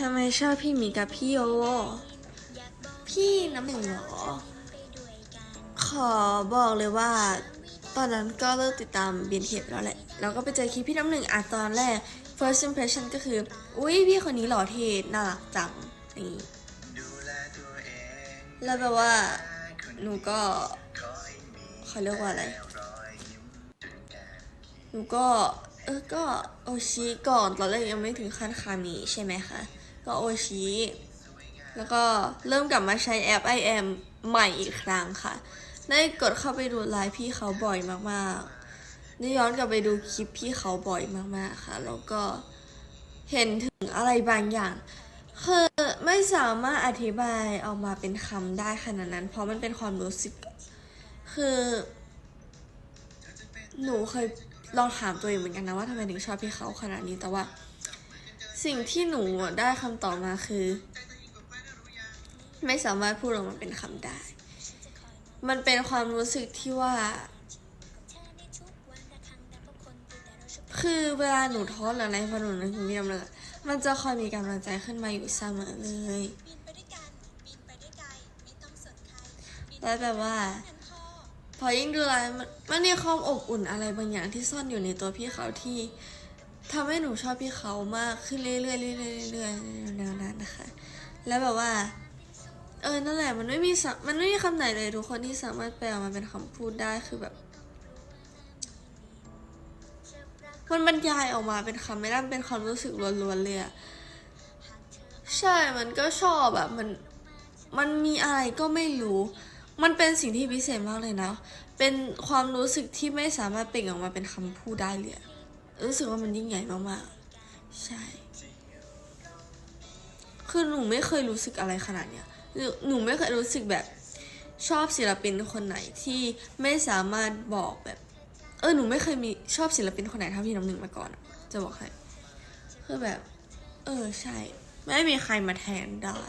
ทำไมชอบพี่หมีกับพี่โอพี่น้ำหนึ่งเหรอ ขอบอกเลยว่า ตอนนั้นก็เลิกติดตามเบียนเทปแล้วแหละ แล้วก็ไปเจอคลิปพี่น้ำหนึ่งอะตอนแรก first impression ก็คือ อุ้ยพี่คนนี้หล่อเท่น่ารักจังนี่แล้วแบบว่า หนูก็เขาเรียกว่าอะไร หนูก็เออก็โอชิก่อนตอนแรกยังไม่ถึงขั้นคามิใช่ไหมคะ ก็โอชิแล้วก็เริ่มกลับมาใช้แอป i am ใหม่อีกครั้งค่ะ ได้กดเข้าไปดูไลฟ์พี่เขาบ่อยมากๆ ได้ย้อนกลับไปดูคลิปพี่เขาบ่อยมากๆค่ะ แล้วก็เห็นถึงอะไรบางอย่าง คือไม่สามารถอธิบายออกมาเป็นคำได้ขนาดนั้น เพราะมันเป็นความรู้สึก คือ หนูเคยลองถามตัวเองเหมือนกันนะว่าทำไมถึงชอบพี่เขาขนาดนี้แต่ว่า สิ่งที่หนูได้คำตอบมาคือ ไม่สามารถพูดออกมาเป็นคำได้ มันเป็นความรู้สึกที่ว่า คือเวลาหนูท้อหรืออะไรพอหนูนึกถึงพี่ดำเลยมันจะคอยมีกำลังใจขึ้นมาอยู่เสมอเลยแล้วแบบว่า พอยิ่งดูไลฟ์มันมันมีความอบอุ่นอะไรบางอย่างที่ซ่อนอยู่ในตัวพี่เขาที่ ทำให้หนูชอบพี่เขามากขึ้นเรื่อยๆเรื่อยๆเรื่อยๆแนวนั้นนะคะ แล้วแบบว่า เออนั่นแหละมันไม่มีมันไม่มีคำไหนเลยทุกคนที่สามารถแปลออกมาเป็นคำพูดได้คือแบบมันบรรยายออกมาเป็นคำไม่ได้เป็นความรู้สึกล้วนๆเลยอะใช่ มันก็ชอบแบบมัน มันมีอะไรก็ไม่รู้ มันเป็นสิ่งที่พิเศษมากเลยนะ เป็นความรู้สึกที่ไม่สามารถเปล่งออกมาเป็นคำพูดได้เลยอะ รู้สึกว่ามันยิ่งใหญ่มากๆ ใช่ คือหนูไม่เคยรู้สึกอะไรขนาดเนี้ยหนูหนูไม่เคยรู้สึกแบบชอบศิลปินคนไหนที่ไม่สามารถบอกแบบ เออหนูไม่เคยมีชอบศิลปินคนไหนเท่าพี่น้ำหนึ่งมาก่อน จะบอกให้คือแบบ เออใช่ ไม่มีใครมาแทนได้